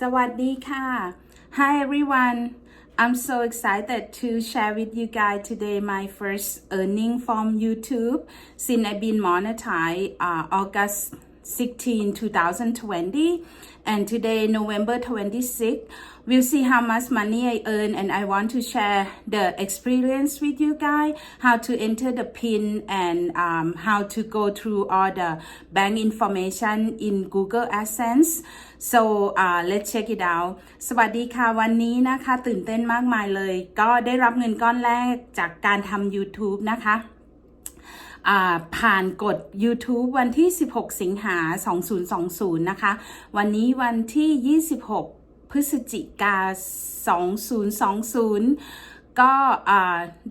สวัสดีค่ะ Hi everyone I'm so excited to share with you guys today my first earning from YouTube since I've been monetized uh, August 16 2020 and today November 26 we'll see how much money I earn and I want to share the experience with you guys how to enter the pin and um, how to go through all the bank information in Google AdSense so uh, let's check it out สวัสดีค่ะวันนี้นะคะ ตื่นเต้นมากมายเลย ก็ได้รับเงินก้อนแรกจากการทำ YouTube นะคะ อ่า ผ่านกด YouTube วันที่ 16 สิงหา 2020 นะคะ วันนี้วันที่ 26 พฤศจิกา 2020 ก็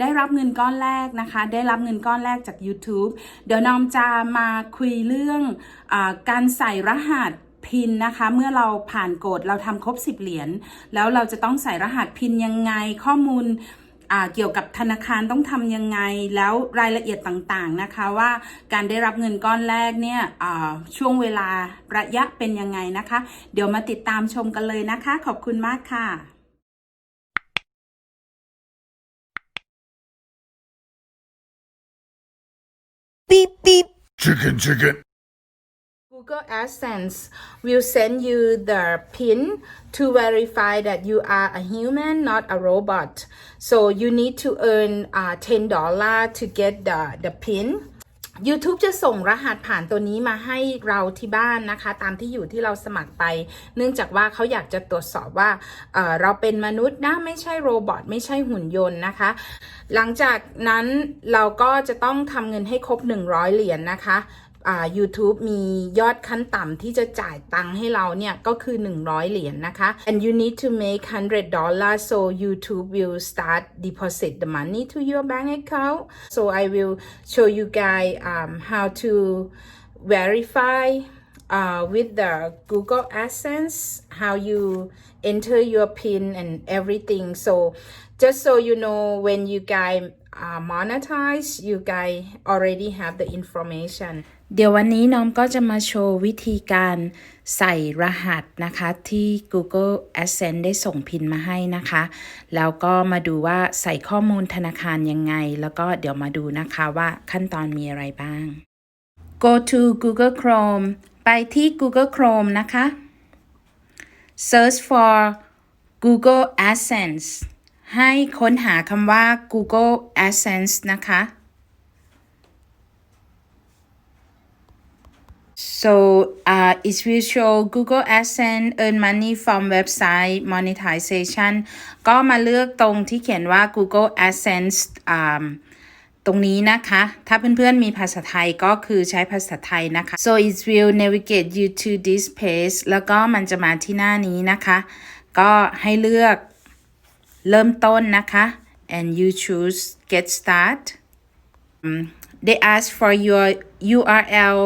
ได้รับเงินก้อนแรกนะคะ ได้รับเงินก้อนแรกจาก YouTube เดี๋ยวนอมจะมาคุยเรื่องอการใส่รหัสพินนะคะเมื่อเราผ่านกฎเราทำครบ 10 เหรียญแล้วเราจะต้องใส่รหัสพินยังไงข้อมูล เกี่ยวกับธนาคารต้องทำยังไงแล้วรายละเอียดต่างๆนะคะว่าการได้รับเงินก้อนแรกเนี่ยช่วงเวลาระยะเป็นยังไงนะคะ เดี๋ยวมาติดตามชมกันเลยนะคะ ขอบคุณมากค่ะ beep beep Chicken, chicken. Google AdSense will send you the PIN to verify that you are a human, not a robot. So you need to earn uh, $10 to get the, the PIN. YouTube จะส่งรหัสผ่านตัวนี้มาให้เราที่บ้านนะคะ ตามที่อยู่ที่เราสมัครไป เนื่องจากว่าเขาอยากจะตรวจสอบว่าเเราเป็นมนุษย์นะไม่ใช่โรบอทไม่ใช่หุ่นยนต์นะคะ หลังจากนั้นเราก็จะต้องทำเงินให้ครบ 100 เหรียญนะคะ อ่า YouTube มียอดขั้นต่ำที่จะจ่ายตังค์ให้เราเนี่ย ก็คือ 100 เหรียญนะคะ and you need to make 100 dollars so YouTube will start deposit the money to your bank account so I will show you guys um, how to verify uh, with the Google AdSense how you enter your PIN and everything so just so you know when you guys uh, monetize you guys already have the information เดี๋ยววันนี้น้องก็จะมาโชว์วิธีการใส่รหัสนะคะที่ Google AdSense ได้ส่งพินมาให้นะคะ แล้วก็มาดูว่าใส่ข้อมูลธนาคารยังไง แล้วก็เดี๋ยวมาดูนะคะว่าขั้นตอนมีอะไรบ้าง go to Google Chrome ไปที่ Google Chrome นะคะ search for Google AdSense ให้ค้นหาคำว่า Google AdSense นะคะ So uh, it will show Google AdSense earn money from website monetization ก็มาเลือกตรงที่เขียนว่า Google AdSense ตรงนี้นะคะ ถ้าเพื่อนๆมีภาษาไทยก็คือใช้ภาษาไทยนะคะ so it will navigate you to this page แล้วก็มันจะมาที่หน้านี้นะคะ ก็ให้เลือก เริ่มต้นนะคะ and you choose get start they ask for your URL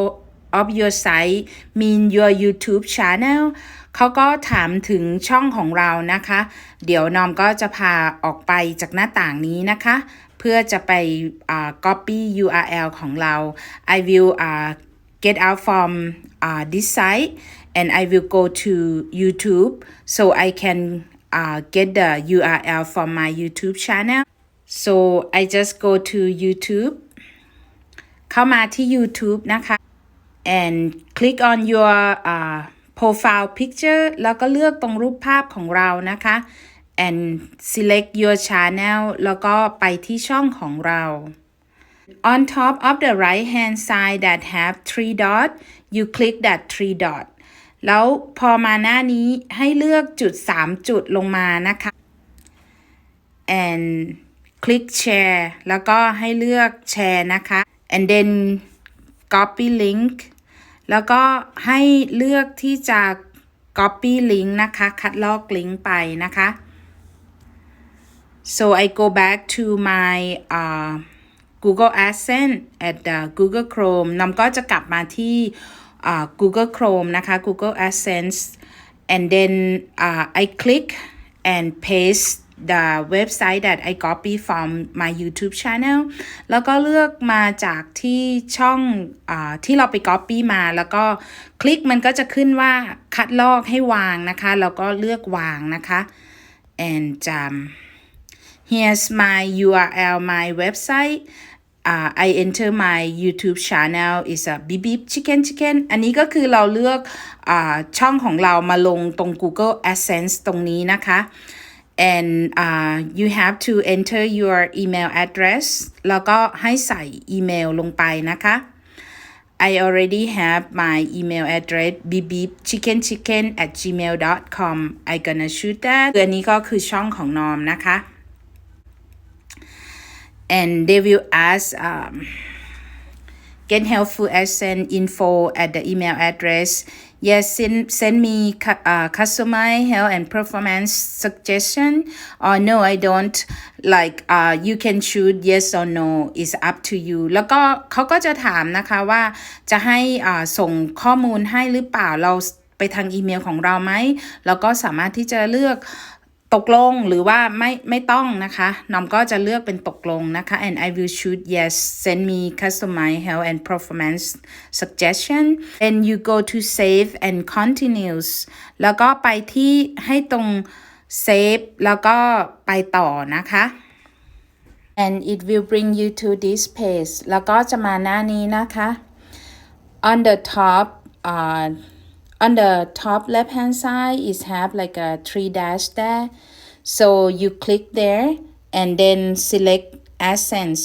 of your site mean your YouTube channel เขาก็ถามถึงช่องของเรานะคะ เดี๋ยวนอมก็จะพาออกไปจากหน้าต่างนี้นะคะ เพื่อจะไปอ่า copy URL ของเรา I will uh, get out from uh, this site and I will go to YouTube so I can uh, get the URL from my YouTube channel so I just go to YouTube เข้ามาที่ YouTube นะคะ and click on your uh, profile picture แล้วก็เลือกตรงรูปภาพของเรานะคะ and select your channel แล้วก็ไปที่ช่องของเรา on top of the right hand side that have three dot you click that three dot แล้วพอมาหน้านี้ให้เลือกจุด 3 จุดลงมานะคะ and click share แล้วก็ให้เลือกแชร์นะคะ and then copy link แล้วก็ให้เลือกที่จะ copy link นะคะ คัดลอกลิงก์ไปนะคะ so I go back to my uh, Google AdSense at the Google Chrome นำก็จะกลับมาที่ Google Chrome นะคะ Google AdSense and then uh, I click and paste the website that I copy from my YouTube channel แล้วก็เลือกมาจากที่ช่องอาที่เราไป copy มา แล้วก็คลิกมันก็จะขึ้นว่าคัดลอกให้วางนะคะ แล้วก็เลือกวางนะคะ and um, here's my URL my website uh, I enter my YouTube channel is a beep beep chicken chicken อันนี้ก็คือเราเลือกอาช่องของเรามาลงตรง Google AdSense ตรงนี้นะคะ and uh, you have to enter your email address แล้วก็ให้ใส่อีเมลลงไปนะคะ I already have my email address beep beep chicken chicken at gmail.com I gonna shoot that คืออันนี้ก็คือช่องของนอมนะคะ and they will ask um, get helpful accent info at the email address yes send, send me cu- uh, customer health and performance suggestion or no i don't like uh, you can choose yes or no is up to you แล้วก็เขาก็จะถามนะคะว่าจะให้อ่าส่งข้อมูลให้หรือเปล่าเราไปทางอีเมลของเราไหม แล้วก็สามารถที่จะเลือก ตกลงหรือว่าไม่ไม่ต้องนะคะนอมก็จะเลือกเป็นตกลงนะคะ and I will shoot yes send me customized health and performance suggestion then you go to save and continues แล้วก็ไปที่ให้ตรง save แล้วก็ไปต่อนะคะ and it will bring you to this page แล้วก็จะมาหน้านี้นะคะ on the top uh, on the top left hand side is have like a three dash there so you click there and then select Essence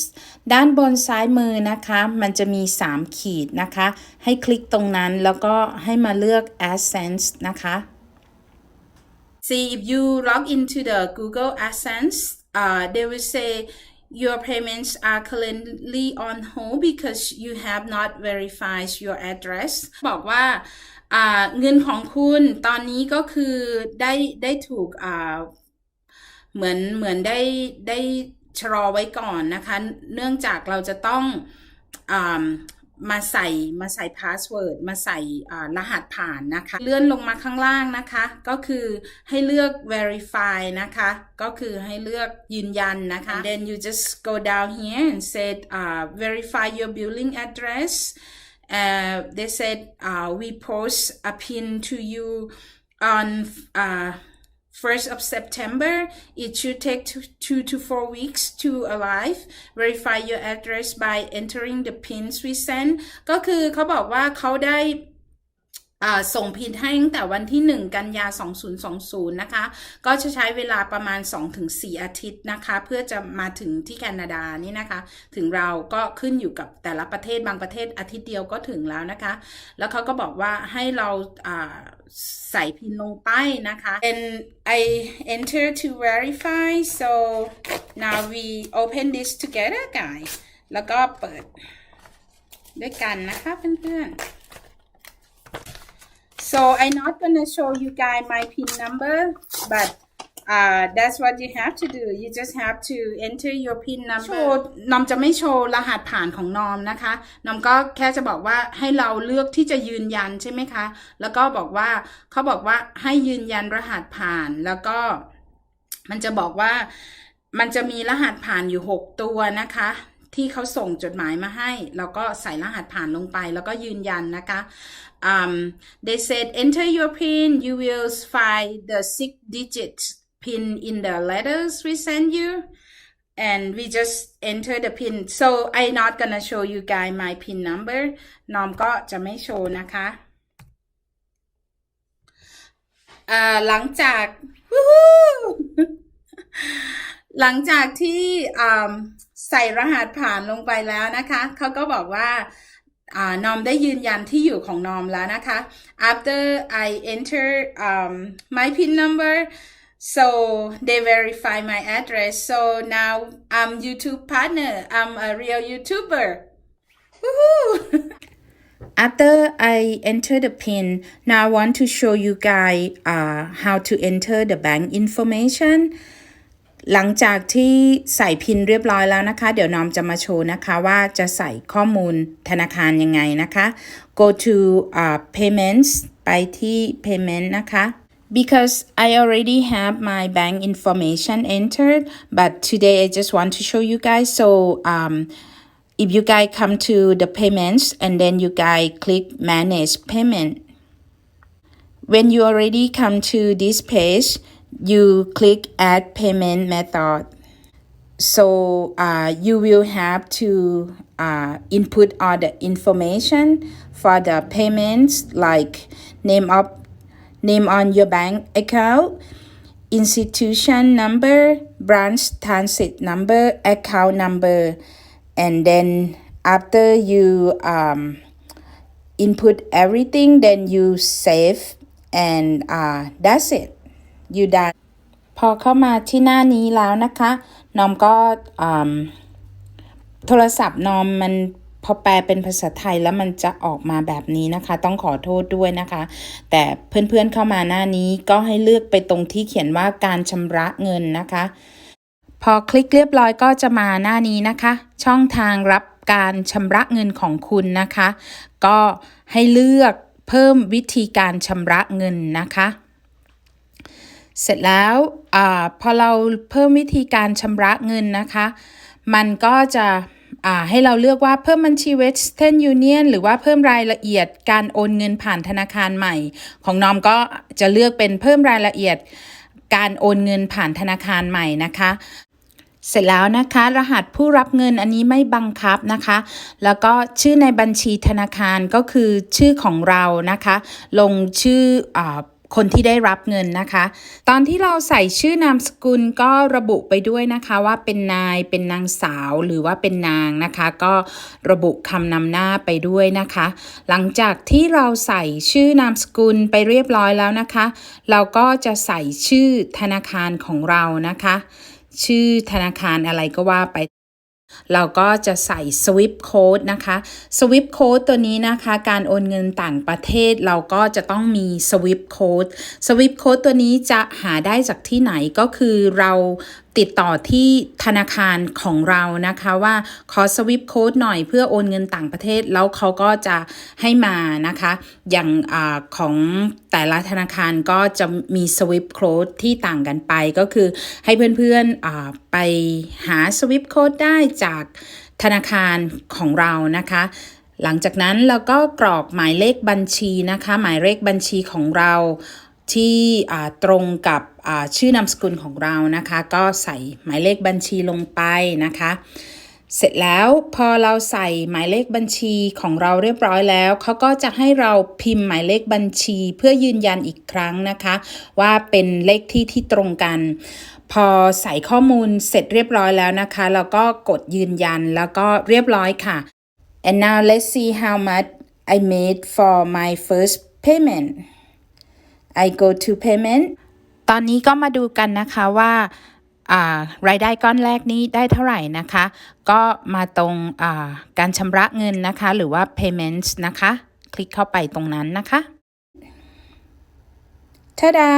ด้านบนซ้ายมือนะคะ มันจะมี 3 ขีดนะคะ ให้คลิกตรงนั้นแล้วก็ให้มาเลือก Essence นะคะ See, if you log into the Google AdSense, uh, they will say your payments are currently on hold because you have not verified your address บอกว่าอ่า เงินของคุณตอนนี้ก็คือได้ได้ถูกเหมือนเหมือนได้ได้ชะลอไว้ก่อนนะคะ เนื่องจากเราจะต้องอมาใส่มาใส่พาสเวิร์ดมาใส่รหัสผ่านนะคะ เลื่อนลงมาข้างล่างนะคะ ก็คือให้เลือก verify นะคะ ก็คือให้เลือกยืนยันนะคะ then you just go down here and said uh, verify your billing address uh, they said uh, we post a pin to you on uh, 1st of September. It should take two, two to four weeks to arrive. Verify your address by entering the pins we send ก็คือเขาบอกว่าเขาได้ อ่า ส่งพินให้ตั้งแต่วันที่ 1 กันยา 2020 นะคะ ก็จะใช้เวลาประมาณ 2-4 อาทิตย์นะคะ เพื่อจะมาถึงที่แคนาดานี่นะคะ ถึงเราก็ขึ้นอยู่กับแต่ละประเทศบางประเทศอาทิตย์เดียวก็ถึงแล้วนะคะ แล้วเขาก็บอกว่าให้เราอ่าใส่พินลงไปนะคะ and I enter to verify so now we open this together guys แล้วก็เปิดด้วยกันนะคะเพื่อนๆ So I'm not gonna show you guys my PIN number, but uh, that's what you have to do. You just have to enter your PIN number. โชว์นอมจะไม่โชว์รหัสผ่านของนอมนะคะนอมก็แค่จะบอกว่าให้เราเลือกที่จะยืนยันใช่ไหมคะ แล้วก็บอกว่าเขาบอกว่าให้ยืนยันรหัสผ่านแล้วก็ มันจะบอกว่ามันจะมีรหัสผ่านอยู่ 6 ตัวนะคะ ที่เขาส่งจดหมายมาให้แล้วก็ใส่รหัสผ่านลงไปแล้วก็ยืนยันนะคะ um, they said enter your pin you will find the six digit pin in the letters we send you and we just enter the pin so I not gonna show you guys my pin number นอมก็จะไม่โชว์นะคะหลังจากหลังจากที่ ใส่รหัสผ่านลงไปแล้วนะคะเขาก็บอกว่าอนอมได้ยืนยันที่อยู่ของนอมแล้วนะคะ after I enter um, my PIN number so they verify my address so now I'm YouTube partner I'm a real YouTuber Woohoo! After I enter the PIN, now I want to show you guys uh, how to enter the bank information. หลังจากที่ใส่พินเรียบร้อยแล้วนะคะ เดี๋ยวนอมจะมาโชว์นะคะว่าจะใส่ข้อมูลธนาคารยังไงนะคะ go to uh, payments ไปที่ payment นะคะ because I already have my bank information entered, but today I just want to show you guys. So, um, if you guys come to the payments and then you guys click manage payment. When you already come to this page, you click add payment method. So uh, you will have to uh, input all the information for the payments like name of name on your bank account, institution number, branch transit number, account number, and then after you um, input everything, then you save, and uh, that's it. You done. พอเข้ามาที่หน้านี้แล้วนะคะ นอมก็โทรศัพท์นอมมันพอแปลเป็นภาษาไทยแล้วมันจะออกมาแบบนี้นะคะ ต้องขอโทษด้วยนะคะ แต่เพื่อนๆเข้ามาหน้านี้ก็ให้เลือกไปตรงที่เขียนว่าการชำระเงินนะคะ พอคลิกเรียบร้อยก็จะมาหน้านี้นะคะ ช่องทางรับการชำระเงินของคุณนะคะ ก็ให้เลือกเพิ่มวิธีการชำระเงินนะคะ เสร็จแล้วอาพอเราเพิ่มวิธีการชำระเงินนะคะ มันก็จะอ่าให้เราเลือกว่าเพิ่มบัญชี Western Union หรือว่าเพิ่มรายละเอียดการโอนเงินผ่านธนาคารใหม่ ของน้อมก็จะเลือกเป็นเพิ่มรายละเอียดการโอนเงินผ่านธนาคารใหม่นะคะ เสร็จแล้วนะคะ รหัสผู้รับเงินอันนี้ไม่บังคับนะคะ แล้วก็ชื่อในบัญชีธนาคารก็คือชื่อของเรานะคะ ลงชื่ออา คนที่ได้รับเงินนะคะ ตอนที่เราใส่ชื่อนามสกุลก็ระบุไปด้วยนะคะว่าเป็นนายเป็นนางสาวหรือว่าเป็นนางนะคะ ก็ระบุคำนำหน้าไปด้วยนะคะ หลังจากที่เราใส่ชื่อนามสกุลไปเรียบร้อยแล้วนะคะ เราก็จะใส่ชื่อธนาคารของเรานะคะ ชื่อธนาคารอะไรก็ว่าไป เราก็จะใส่ SWIFT code นะคะ SWIFT code ตัวนี้นะคะ การโอนเงินต่างประเทศเราก็จะต้องมี SWIFT code SWIFT code ตัวนี้จะหาได้จากที่ไหนก็คือเราติดต่อที่ธนาคารของเรานะคะว่าขอ SWIFT code หน่อยเพื่อโอนเงินต่างประเทศ แล้วเขาก็จะให้มานะคะ อย่างอของแต่ละธนาคารก็จะมี SWIFT code ที่ต่างกันไปก็คือให้เพื่อนๆไปหา SWIFT code ได้จากธนาคารของเรานะคะหลังจากนั้นเราก็กรอกหมายเลขบัญชีนะคะ หมายเลขบัญชีของเรา ที่ตรงกับชื่อนามสกุลของเรานะคะ ก็ใส่หมายเลขบัญชีลงไปนะคะ เสร็จแล้วพอเราใส่หมายเลขบัญชีของเราเรียบร้อยแล้วเขาก็จะให้เราพิมพ์หมายเลขบัญชี เพื่อยืนยันอีกครั้งนะคะ ว่าเป็นเลขที่ที่ตรงกัน พอใส่ข้อมูลเสร็จเรียบร้อยแล้วนะคะเราก็กดยืนยันแล้วก็เรียบร้อยค่ะ and now let's see how much I made for my first payment I go to payment ตอนนี้ก็มาดูกันนะคะว่ารายได้ก้อนแรกนี้ได้เท่าไหร่นะคะ ก็มาตรงการชำระเงินนะคะ หรือว่า payments นะคะ คลิกเข้าไปตรงนั้นนะคะ Ta-da!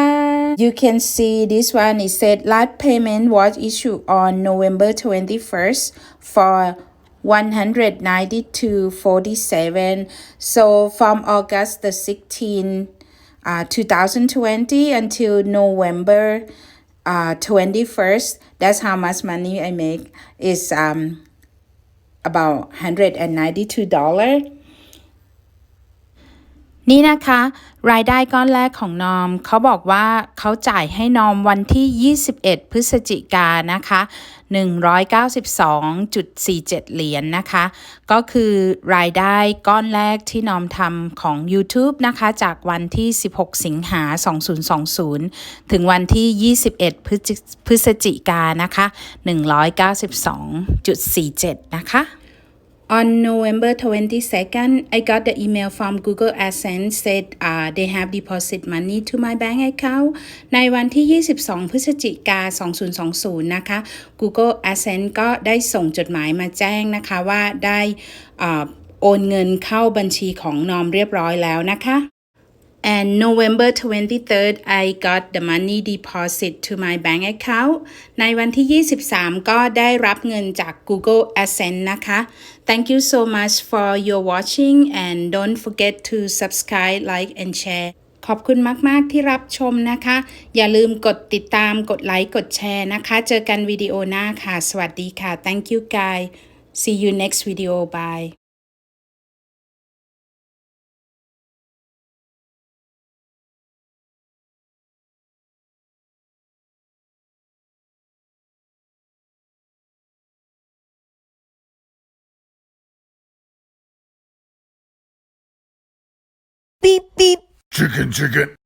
You can see this one. It said last payment was issued on November 21st for 192.47. So from August the 16th, uh, 2020 until November uh, 21st, that's how much money I make. Is um about 192 dollar. นี่นะคะ รายได้ก้อนแรกของนอม เขาบอกว่าเขาจ่ายให้นอมวันที่ 21 พฤศจิกายนนะคะ 192.47 เหรียญนนะคะ ก็คือรายได้ก้อนแรกที่นอมทำของ YouTube นะคะ จากวันที่ 16 สิงหา 2020 ถึงวันที่ 21 พฤศจิกานะคะ 192.47 นะคะ On November 22nd, I got the email from Google AdSense said uh, they have deposit money to my bank account ในวันที่ 22 พฤศจิกา 2020 นะคะ Google AdSense ก็ได้ส่งจดหมายมาแจ้งนะคะว่าได้โอนเงินเข้าบัญชีของนอมเรียบร้อยแล้วนะคะ and November 23rd I got the money deposit to my bank account ในวันที่ 23 ก็ได้รับเงินจาก Google Adsense นะคะ Thank you so much for your watching and don't forget to subscribe like and share ขอบคุณมาก ๆ ที่รับชมนะคะ อย่าลืมกดติดตามกดไลค์กดแชร์นะคะ เจอกันวิดีโอหน้าค่ะ สวัสดีค่ะ thank you guys see you next video bye Chicken, chicken.